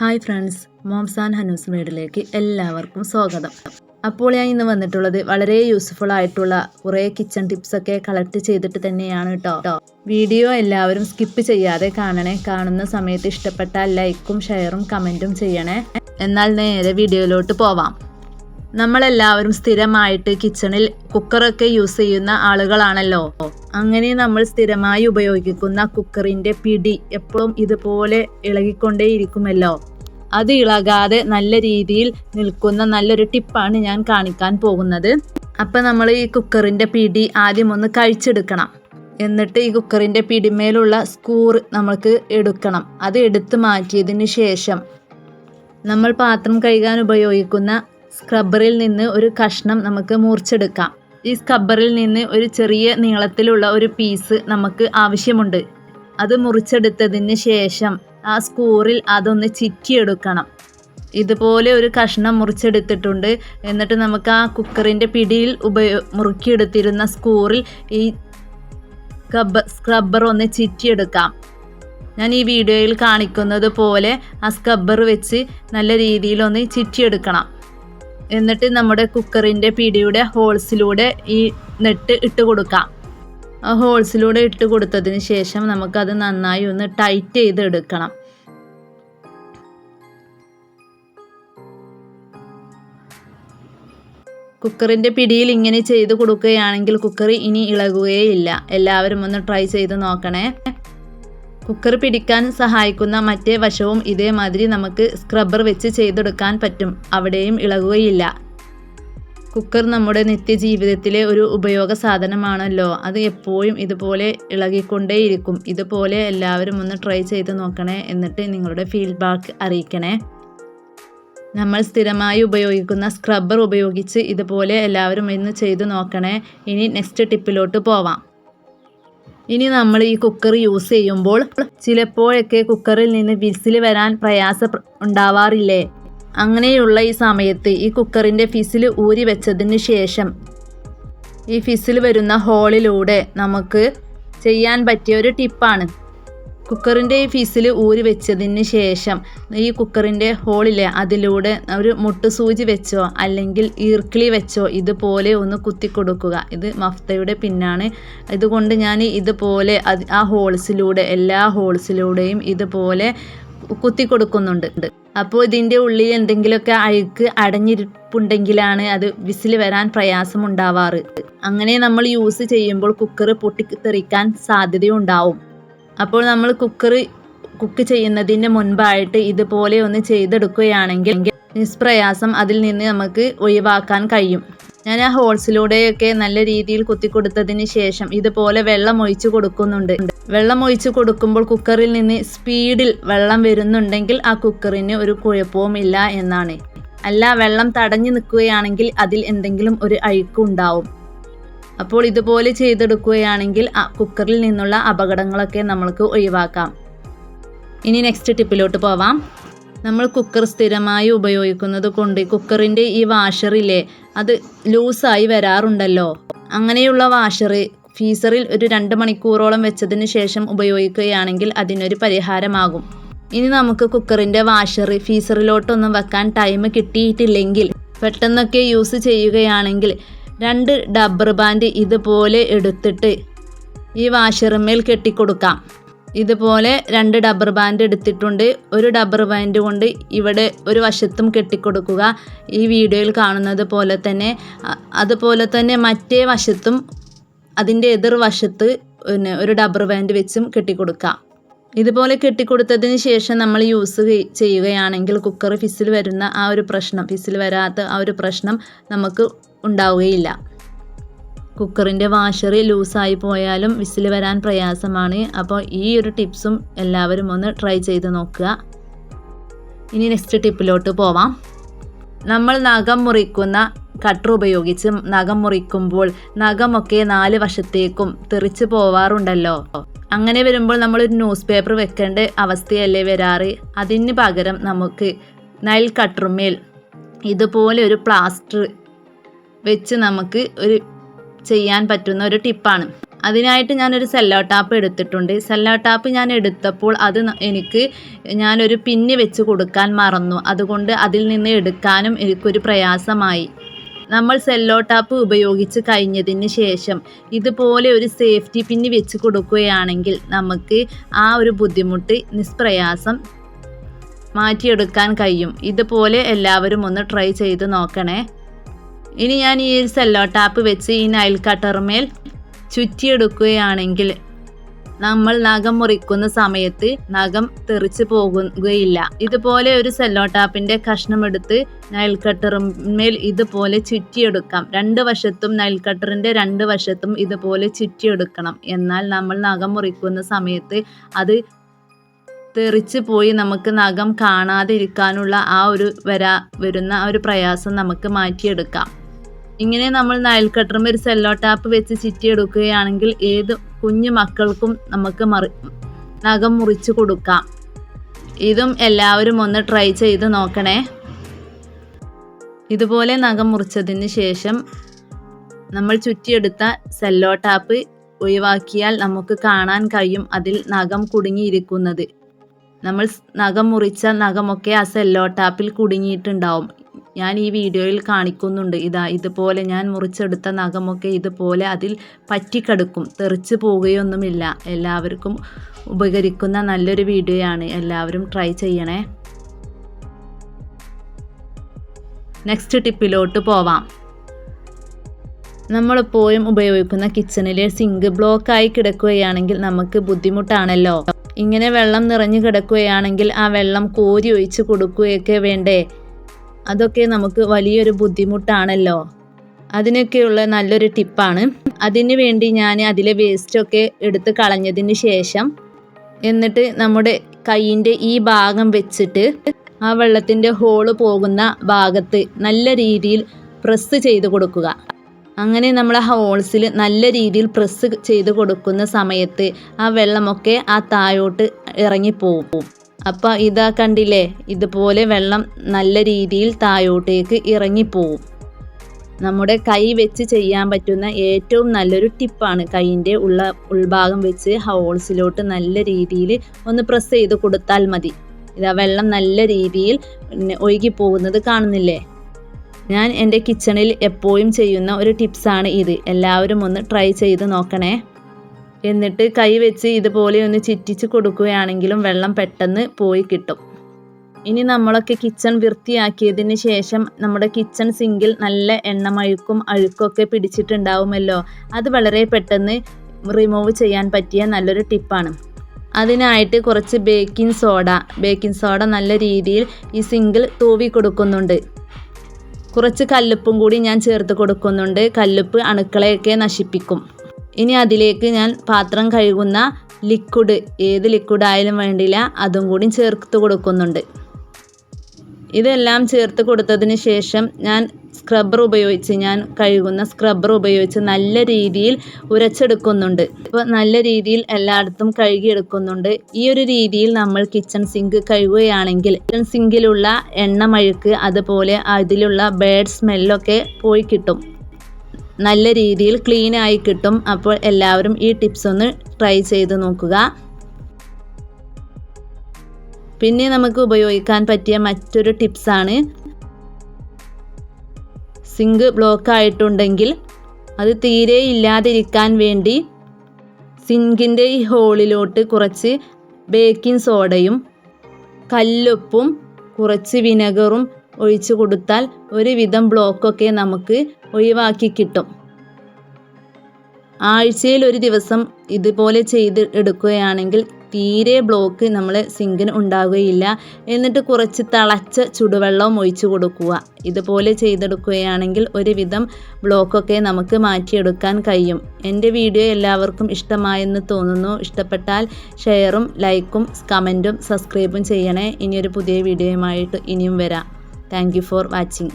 Hi friends മോംസാൻ ഹനൂസ് മേഡിലേക്ക് എല്ലാവർക്കും സ്വാഗതം. അപ്പോൾ ഞാൻ ഇന്ന് വന്നിട്ടുള്ളത് വളരെ യൂസ്ഫുൾ ആയിട്ടുള്ള കുറേ കിച്ചൺ ടിപ്സ് ഒക്കെ കളക്ട് ചെയ്തിട്ട് തന്നെയാണ് കേട്ടോ വീഡിയോ എല്ലാവരും സ്കിപ്പ് ചെയ്യാതെ കാണണേ കാണുന്ന സമയത്ത് ഇഷ്ടപ്പെട്ട ലൈക്കും ഷെയറും കമന്റും ചെയ്യണേ. എന്നാൽ നേരെ വീഡിയോയിലോട്ട് പോവാം. നമ്മളെല്ലാവരും സ്ഥിരമായിട്ട് കിച്ചണിൽ കുക്കറൊക്കെ യൂസ് ചെയ്യുന്ന ആളുകളാണല്ലോ. അങ്ങനെ നമ്മൾ സ്ഥിരമായി ഉപയോഗിക്കുന്ന കുക്കറിന്റെ പിടി എപ്പോഴും ഇതുപോലെ ഇളകിക്കൊണ്ടേയിരിക്കുമല്ലോ. അത് ഇളകാതെ നല്ല രീതിയിൽ നിൽക്കുന്ന നല്ലൊരു ടിപ്പാണ് ഞാൻ കാണിക്കാൻ പോകുന്നത്. അപ്പൊ നമ്മൾ ഈ കുക്കറിന്റെ പിടി ആദ്യം ഒന്ന് കഴിച്ചെടുക്കണം. എന്നിട്ട് ഈ കുക്കറിന്റെ പിടിമേലുള്ള സ്കൂർ നമുക്ക് എടുക്കണം. അത് എടുത്തു മാറ്റിയതിന് ശേഷം നമ്മൾ പാത്രം കഴുകാൻ ഉപയോഗിക്കുന്ന സ്ക്രബ്ബറിൽ നിന്ന് ഒരു കഷ്ണം നമുക്ക് മൂർച്ചെടുക്കാം ഈ സ്ക്രബ്ബറിൽ നിന്ന് ഒരു ചെറിയ നീളത്തിലുള്ള ഒരു പീസ് നമുക്ക് ആവശ്യമുണ്ട്. അത് മുറിച്ചെടുത്തതിന് ശേഷം ആ സ്കൂറിൽ അതൊന്ന് ചിറ്റിയെടുക്കണം. ഇതുപോലെ ഒരു കഷ്ണം മുറിച്ചെടുത്തിട്ടുണ്ട്. എന്നിട്ട് നമുക്ക് ആ കുക്കറിന്റെ പിടിയിൽ ഉപയോ മുറുക്കിയെടുത്തിരുന്ന സ്കൂറിൽ ഈ സ്ക്രബ്ബർ സ്ക്രബ്ബർ ഒന്ന് ചിറ്റിയെടുക്കാം. ഞാൻ ഈ വീഡിയോയിൽ കാണിക്കുന്നത് പോലെ ആ സ്ക്രബ്ബർ വെച്ച് നല്ല രീതിയിൽ ഒന്ന് ചിറ്റിയെടുക്കണം. എന്നിട്ട് നമ്മുടെ കുക്കറിന്റെ പിടിയുടെ ഹോൾസിലൂടെ ഈ നെട്ട് ഇട്ട് കൊടുക്കാം. ആ ഹോൾസിലൂടെ ഇട്ട് കൊടുത്തതിന് ശേഷം നമുക്കത് നന്നായി ഒന്ന് ടൈറ്റ് ചെയ്ത് എടുക്കണം. കുക്കറിന്റെ പിടിയിൽ ഇങ്ങനെ ചെയ്ത് കൊടുക്കുകയാണെങ്കിൽ കുക്കറി ഇനി ഇളകുകയില്ല. എല്ലാവരും ഒന്ന് ട്രൈ ചെയ്ത് നോക്കണേ. കുക്കർ പിടിക്കാൻ സഹായിക്കുന്ന മറ്റേ വശവും ഇതേമാതിരി നമുക്ക് സ്ക്രബ്ബർ വെച്ച് ചെയ്തെടുക്കാൻ പറ്റും. അവിടെയും ഇളകുകയില്ല. കുക്കർ നമ്മുടെ നിത്യജീവിതത്തിലെ ഒരു ഉപയോഗ സാധനമാണല്ലോ. അത് എപ്പോഴും ഇതുപോലെ ഇളകിക്കൊണ്ടേയിരിക്കും. ഇതുപോലെ എല്ലാവരും ഒന്ന് ട്രൈ ചെയ്ത് നോക്കണേ എന്നിട്ട് നിങ്ങളുടെ ഫീഡ്ബാക്ക് അറിയിക്കണേ. നമ്മൾ സ്ഥിരമായി ഉപയോഗിക്കുന്ന സ്ക്രബ്ബർ ഉപയോഗിച്ച് ഇതുപോലെ എല്ലാവരും ഇന്ന് ചെയ്തു നോക്കണേ. ഇനി നെക്സ്റ്റ് ടിപ്പിലോട്ട് പോവാം. ഇനി നമ്മൾ ഈ കുക്കർ യൂസ് ചെയ്യുമ്പോൾ ചിലപ്പോഴൊക്കെ കുക്കറിൽ നിന്ന് വിസിൽ വരാൻ പ്രയാസം ഉണ്ടാവാറില്ലേ? അങ്ങനെയുള്ള ഈ സമയത്ത് ഈ കുക്കറിന്റെ ഫിസിൽ ഊരി വെച്ചതിന് ശേഷം ഈ ഫിസിൽ വരുന്ന ഹോളിലൂടെ നമുക്ക് ചെയ്യാൻ പറ്റിയ ഒരു ടിപ്പാണ് കുക്കറിന്റെ ഈ ഫീസിൽ ഊരി വെച്ചതിന് ശേഷം ഈ കുക്കറിന്റെ ഹോളിലെ അതിലൂടെ ഒരു മുട്ട് സൂചി വെച്ചോ അല്ലെങ്കിൽ ഈർക്കിളി വെച്ചോ ഇതുപോലെ ഒന്ന് കുത്തി കൊടുക്കുക ഇത് മഫ്തയുടെ പിന്നാണ്. ഇതുകൊണ്ട് ഞാൻ ഇതുപോലെ ആ ഹോൾസിലൂടെ എല്ലാ ഹോൾസിലൂടെയും ഇതുപോലെ കുത്തി കൊടുക്കുന്നുണ്ട് അപ്പോൾ ഇതിന്റെ ഉള്ളിൽ എന്തെങ്കിലുമൊക്കെ അഴുക്ക് അടഞ്ഞിരിപ്പുണ്ടെങ്കിലാണ് അത് വിസിൽ വരാൻ പ്രയാസമുണ്ടാവാറ്. അങ്ങനെ നമ്മൾ യൂസ് ചെയ്യുമ്പോൾ കുക്കർ പൊട്ടിത്തെറിക്കാൻ സാധ്യതയുണ്ടാവും. അപ്പോൾ നമ്മൾ കുക്കർ കുക്ക് ചെയ്യുന്നതിന് മുൻപായിട്ട് ഇതുപോലെ ഒന്ന് ചെയ്തെടുക്കുകയാണെങ്കിൽ നിഷ്പ്രയാസം അതിൽ നിന്ന് നമുക്ക് ഒഴിവാക്കാൻ കഴിയും. ഞാൻ ആ ഹോൾസിലൂടെയൊക്കെ നല്ല രീതിയിൽ കുത്തി കൊടുത്തതിന് ശേഷം ഇതുപോലെ വെള്ളം ഒഴിച്ചു കൊടുക്കുന്നുണ്ട്. വെള്ളം ഒഴിച്ചു കൊടുക്കുമ്പോൾ കുക്കറിൽ നിന്ന് സ്പീഡിൽ വെള്ളം വരുന്നുണ്ടെങ്കിൽ ആ കുക്കറിന് ഒരു കുഴപ്പവുമില്ല എന്നാണ്. അല്ല വെള്ളം തടഞ്ഞു നിൽക്കുകയാണെങ്കിൽ അതിൽ എന്തെങ്കിലും ഒരു അഴുക്ക് ഉണ്ടാവും അപ്പോൾ ഇതുപോലെ ചെയ്തെടുക്കുകയാണെങ്കിൽ കുക്കറിൽ നിന്നുള്ള അപകടങ്ങളൊക്കെ നമ്മൾക്ക് ഒഴിവാക്കാം. ഇനി നെക്സ്റ്റ് ടിപ്പിലോട്ട് പോവാം. നമ്മൾ കുക്കർ സ്ഥിരമായി ഉപയോഗിക്കുന്നത് കൊണ്ട് കുക്കറിന്റെ ഈ വാഷറില്ലേ അത് ലൂസായി വരാറുണ്ടല്ലോ. അങ്ങനെയുള്ള വാഷർ ഫീസറിൽ ഒരു രണ്ട് മണിക്കൂറോളം വെച്ചതിന് ശേഷം ഉപയോഗിക്കുകയാണെങ്കിൽ അതിനൊരു പരിഹാരമാകും. ഇനി നമുക്ക് കുക്കറിന്റെ വാഷർ ഫീസറിലോട്ടൊന്നും വെക്കാൻ ടൈം കിട്ടിയിട്ടില്ലെങ്കിൽ പെട്ടെന്നൊക്കെ യൂസ് ചെയ്യുകയാണെങ്കിൽ രണ്ട് ഡബ്ബർ ബാൻഡ് ഇതുപോലെ എടുത്തിട്ട് ഈ വാഷറുമേൽ കെട്ടിക്കൊടുക്കാം. ഇതുപോലെ രണ്ട് ഡബ്ബർ ബാൻഡ് എടുത്തിട്ടുണ്ട്. ഒരു ഡബ്ബർ ബാൻഡ് കൊണ്ട് ഇവിടെ ഒരു വശത്തും കെട്ടിക്കൊടുക്കുക. ഈ വീഡിയോയിൽ കാണുന്നത് പോലെ തന്നെ അതുപോലെ തന്നെ മറ്റേ വശത്തും അതിന്റെ എതിർ വശത്ത് പിന്നെ ഒരു ഡബ്ബർ ബാൻഡ് വെച്ചും കെട്ടിക്കൊടുക്കാം. ഇതുപോലെ കെട്ടിക്കൊടുത്തതിന് ശേഷം നമ്മൾ യൂസ് ചെയ്യുകയാണെങ്കിൽ കുക്കർ ഫിസിൽ വരുന്ന ആ ഒരു പ്രശ്നം ഫിസിൽ വരാത്ത ആ ഒരു പ്രശ്നം നമുക്ക് ഉണ്ടാവുകയില്ല. കുക്കറിന്റെ വാഷറി ലൂസായി പോയാലും വിസിൽ വരാൻ പ്രയാസമാണ്. അപ്പോൾ ഈ ഒരു ടിപ്സും എല്ലാവരും ഒന്ന് ട്രൈ ചെയ്ത് നോക്കുക. ഇനി നെക്സ്റ്റ് ടിപ്പിലോട്ട് പോവാം. നമ്മൾ നഖം മുറിക്കുന്ന കട്ടർ ഉപയോഗിച്ച് നഖം മുറിക്കുമ്പോൾ നഖമൊക്കെ നാല് വശത്തേക്കും തെറിച്ച് പോവാറുണ്ടല്ലോ. അങ്ങനെ വരുമ്പോൾ നമ്മൾ ഒരു ന്യൂസ് പേപ്പർ വെക്കേണ്ട അവസ്ഥയല്ലേ വരാറ്? അതിന് പകരം നമുക്ക് നൈൽ കട്ടറുമേൽ ഇതുപോലെ ഒരു പ്ലാസ്റ്റർ വെച്ച് നമുക്ക് ഒരു ചെയ്യാൻ പറ്റുന്ന ഒരു ടിപ്പാണ്. അതിനായിട്ട് ഞാനൊരു സെല്ലോ ടാപ്പ് എടുത്തിട്ടുണ്ട്. സെല്ലോ ടാപ്പ് ഞാൻ എടുത്തപ്പോൾ അത് എനിക്ക് ഞാനൊരു പിന്നി വെച്ച് കൊടുക്കാൻ മറന്നു. അതുകൊണ്ട് അതിൽ നിന്ന് എടുക്കാനും എനിക്കൊരു പ്രയാസമായി. നമ്മൾ സെല്ലോ ടാപ്പ് ഉപയോഗിച്ച് കഴിഞ്ഞതിന് ശേഷം ഇതുപോലെ ഒരു സേഫ്റ്റി പിന്നി വെച്ച് കൊടുക്കുകയാണെങ്കിൽ നമുക്ക് ആ ഒരു ബുദ്ധിമുട്ട് നിഷ്പ്രയാസം മാറ്റിയെടുക്കാൻ കഴിയും. ഇതുപോലെ എല്ലാവരും ഒന്ന് ട്രൈ ചെയ്ത് നോക്കണേ. ഇനി ഞാൻ ഈ ഒരു സെല്ലോ ടാപ്പ് വെച്ച് ഈ നൈൽ കട്ടർമേൽ ചുറ്റിയെടുക്കുകയാണെങ്കിൽ നമ്മൾ നഖം മുറിക്കുന്ന സമയത്ത് നഖം തെറിച്ച് പോകുകയില്ല. ഇതുപോലെ ഒരു സെല്ലോ ടാപ്പിന്റെ കഷ്ണമെടുത്ത് നൈൽ കട്ടറിന്മേൽ ഇതുപോലെ ചുറ്റിയെടുക്കാം. രണ്ട് വശത്തും നൈൽ കട്ടറിന്റെ രണ്ട് വശത്തും ഇതുപോലെ ചുറ്റിയെടുക്കണം. എന്നാൽ നമ്മൾ നഖം മുറിക്കുന്ന സമയത്ത് അത് തെറിച്ച് പോയി നമുക്ക് നഖം കാണാതിരിക്കാനുള്ള ആ ഒരു വരാ വരുന്ന ആ ഒരു പ്രയാസം നമുക്ക് മാറ്റിയെടുക്കാം. ഇങ്ങനെ നമ്മൾ നയൽ കട്ടറും ഒരു സെല്ലോ ടാപ്പ് വെച്ച് ചുറ്റിയെടുക്കുകയാണെങ്കിൽ ഏത് കുഞ്ഞു മക്കൾക്കും നമുക്ക് മറി നഖം മുറിച്ച് കൊടുക്കാം. ഇതും എല്ലാവരും ഒന്ന് ട്രൈ ചെയ്ത് നോക്കണേ. ഇതുപോലെ നഖം മുറിച്ചതിന് ശേഷം നമ്മൾ ചുറ്റിയെടുത്ത സെല്ലോ ടാപ്പ് ഒഴിവാക്കിയാൽ നമുക്ക് കാണാൻ കഴിയും അതിൽ നഖം കുടുങ്ങിയിരിക്കുന്നത്. നമ്മൾ നഖം മുറിച്ച നഖമൊക്കെ ആ സെല്ലോ ടാപ്പിൽ കുടുങ്ങിയിട്ടുണ്ടാവും. ഞാൻ ഈ വീഡിയോയിൽ കാണിക്കുന്നുണ്ട്. ഇതാ ഇതുപോലെ ഞാൻ മുറിച്ചെടുത്ത നഖമൊക്കെ ഇതുപോലെ അതിൽ പറ്റിക്കടുക്കും. തെറിച്ച് പോവുകയൊന്നുമില്ല. എല്ലാവർക്കും ഉപകരിക്കുന്ന നല്ലൊരു വീഡിയോയാണ്. എല്ലാവരും ട്രൈ ചെയ്യണേ. നെക്സ്റ്റ് ടിപ്പിലോട്ട് പോവാം. നമ്മളെപ്പോഴും ഉപയോഗിക്കുന്ന കിച്ചണിലെ സിങ്ക് ബ്ലോക്കായി കിടക്കുകയാണെങ്കിൽ നമുക്ക് ബുദ്ധിമുട്ടാണല്ലോ. ഇങ്ങനെ വെള്ളം നിറഞ്ഞു കിടക്കുകയാണെങ്കിൽ ആ വെള്ളം കോരി ഒഴിച്ച് കൊടുക്കുകയൊക്കെ വേണ്ടേ? അതൊക്കെ നമുക്ക് വലിയൊരു ബുദ്ധിമുട്ടാണല്ലോ. അതിനൊക്കെയുള്ള നല്ലൊരു ടിപ്പാണ്. അതിനു വേണ്ടി ഞാൻ അതിലെ വേസ്റ്റൊക്കെ എടുത്ത് കളഞ്ഞതിന് ശേഷം എന്നിട്ട് നമ്മുടെ കൈയിന്റെ ഈ ഭാഗം വെച്ചിട്ട് ആ വെള്ളത്തിന്റെ ഹോൾ പോകുന്ന ഭാഗത്ത് നല്ല രീതിയിൽ പ്രസ് ചെയ്ത് കൊടുക്കുക. അങ്ങനെ നമ്മൾ ഹോൾസിൽ നല്ല രീതിയിൽ പ്രസ് ചെയ്ത് കൊടുക്കുന്ന സമയത്ത് ആ വെള്ളമൊക്കെ ആ താഴോട്ട് ഇറങ്ങിപ്പോവും. അപ്പോൾ ഇതാ കണ്ടില്ലേ ഇതുപോലെ വെള്ളം നല്ല രീതിയിൽ താഴോട്ടേക്ക് ഇറങ്ങിപ്പോവും. നമ്മുടെ കൈ വെച്ച് ചെയ്യാൻ പറ്റുന്ന ഏറ്റവും നല്ലൊരു ടിപ്പാണ് കൈയിന്റെ ഉള്ള ഉൾഭാഗം വെച്ച് ഹോൾസിലോട്ട് നല്ല രീതിയിൽ ഒന്ന് പ്രസ് ചെയ്ത് കൊടുത്താൽ മതി. ഇതാ വെള്ളം നല്ല രീതിയിൽ ഒഴുകി പോകുന്നത് കാണുന്നില്ലേ? ഞാൻ എന്റെ കിച്ചണിൽ എപ്പോഴും ചെയ്യുന്ന ഒരു ടിപ്സാണ് ഇത്. എല്ലാവരും ഒന്ന് ട്രൈ ചെയ്ത് നോക്കണേ. എന്നിട്ട് കൈ വെച്ച് ഇതുപോലെ ഒന്ന് ചിറ്റിച്ച് കൊടുക്കുകയാണെങ്കിലും വെള്ളം പെട്ടെന്ന് പോയി കിട്ടും. ഇനി നമ്മളൊക്കെ കിച്ചൺ വൃത്തിയാക്കിയതിന് ശേഷം നമ്മുടെ കിച്ചൺ സിങ്കിൽ നല്ല എണ്ണമഴുക്കും അഴുക്കൊക്കെ പിടിച്ചിട്ടുണ്ടാവുമല്ലോ. അത് വളരെ പെട്ടെന്ന് റിമൂവ് ചെയ്യാൻ പറ്റിയ നല്ലൊരു ടിപ്പാണ് അതിനായിട്ട് കുറച്ച് ബേക്കിംഗ് സോഡ ബേക്കിംഗ് സോഡ നല്ല രീതിയിൽ ഈ സിങ്കിൽ തൂവി കൊടുക്കുന്നുണ്ട്. കുറച്ച് കല്ലുപ്പും കൂടി ഞാൻ ചേർത്ത് കൊടുക്കുന്നുണ്ട്. കല്ലുപ്പ് അണുക്കളെയൊക്കെ നശിപ്പിക്കും. ഇനി അതിലേക്ക് ഞാൻ പാത്രം കഴുകുന്ന ലിക്വിഡ് ഏത് ലിക്വിഡ് ആയാലും വേണ്ടില്ല അതും കൂടി ചേർത്ത് കൊടുക്കുന്നുണ്ട്. ഇതെല്ലാം ചേർത്ത് കൊടുത്തതിന് ശേഷം ഞാൻ സ്ക്രബ്ബർ ഉപയോഗിച്ച് ഞാൻ കഴുകുന്ന സ്ക്രബ്ബർ ഉപയോഗിച്ച് നല്ല രീതിയിൽ ഉരച്ചെടുക്കുന്നുണ്ട്. ഇപ്പോൾ നല്ല രീതിയിൽ എല്ലായിടത്തും കഴുകിയെടുക്കുന്നുണ്ട്. ഈ ഒരു രീതിയിൽ നമ്മൾ കിച്ചൺ സിങ്ക് കഴുകുകയാണെങ്കിൽ കിച്ചൺ സിങ്കിലുള്ള എണ്ണമഴുക്ക് അതുപോലെ അതിലുള്ള ബേഡ് സ്മെല്ലൊക്കെ പോയി കിട്ടും. നല്ല രീതിയിൽ ക്ലീൻ ആയി കിട്ടും. അപ്പോൾ എല്ലാവരും ഈ ടിപ്സ് ഒന്ന് ട്രൈ ചെയ്ത് നോക്കുക. പിന്നെ നമുക്ക് ഉപയോഗിക്കാൻ പറ്റിയ മറ്റൊരു ടിപ്സാണ് സിങ്ക് ബ്ലോക്ക് ആയിട്ടുണ്ടെങ്കിൽ അത് തീരെ ഇല്ലാതിരിക്കാൻ വേണ്ടി സിങ്കിന്റെ ഈ ഹോളിലോട്ട് കുറച്ച് ബേക്കിംഗ് സോഡയും കല്ലുപ്പും കുറച്ച് വിനെഗറും ഒഴിച്ചു കൊടുത്താൽ ഒരുവിധം ബ്ലോക്കൊക്കെ നമുക്ക് ഒഴിവാക്കി കിട്ടും. ആഴ്ചയിൽ ഒരു ദിവസം ഇതുപോലെ ചെയ്ത് എടുക്കുകയാണെങ്കിൽ തീരെ ബ്ലോക്ക് നമ്മളെ സിങ്കിന് ഉണ്ടാവുകയില്ല. എന്നിട്ട് കുറച്ച് തിളച്ച ചുടുവെള്ളവും ഒഴിച്ചു കൊടുക്കുക. ഇതുപോലെ ചെയ്തെടുക്കുകയാണെങ്കിൽ ഒരുവിധം ബ്ലോക്കൊക്കെ നമുക്ക് മാറ്റിയെടുക്കാൻ കഴിയും. എന്റെ വീഡിയോ എല്ലാവർക്കും ഇഷ്ടമായെന്ന് തോന്നുന്നു. ഇഷ്ടപ്പെട്ടാൽ ഷെയറും ലൈക്കും കമന്റും സബ്സ്ക്രൈബും ചെയ്യണേ. ഇനിയൊരു പുതിയ വീഡിയോയുമായിട്ട് ഇനിയും വരാം. Thank you for watching